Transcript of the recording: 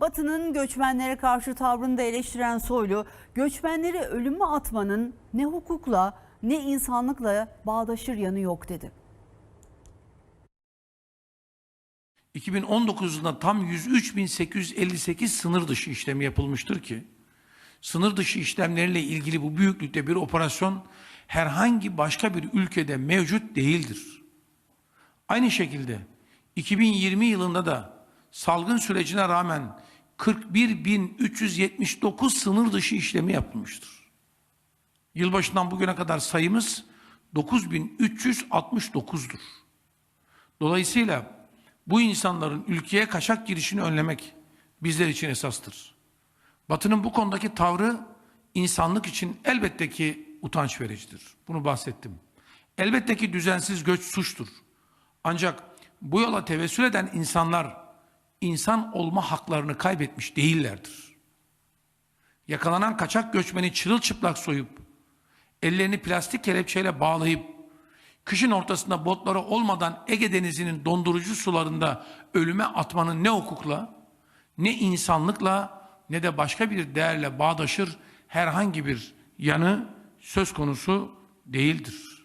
Batı'nın göçmenlere karşı tavrını da eleştiren Soylu, göçmenleri ölüme atmanın ne hukukla ne insanlıkla bağdaşır yanı yok dedi. 2019 yılında tam 103.858 sınır dışı işlemi yapılmıştır ki sınır dışı işlemleriyle ilgili bu büyüklükte bir operasyon herhangi başka bir ülkede mevcut değildir. Aynı şekilde 2020 yılında da salgın sürecine rağmen 41.379 sınır dışı işlemi yapılmıştır. Yılbaşından bugüne kadar sayımız 9369'dur. Dolayısıyla bu insanların ülkeye kaçak girişini önlemek bizler için esastır. Batı'nın bu konudaki tavrı insanlık için elbette ki utanç vericidir. Bunu bahsettim. Elbette ki düzensiz göç suçtur. Ancak bu yola tevessül eden insanlar insan olma haklarını kaybetmiş değillerdir. Yakalanan kaçak göçmeni çırılçıplak soyup ellerini plastik kelepçeyle bağlayıp kışın ortasında botları olmadan Ege Denizi'nin dondurucu sularında ölüme atmanın ne hukukla, ne insanlıkla, ne de başka bir değerle bağdaşır herhangi bir yanı söz konusu değildir.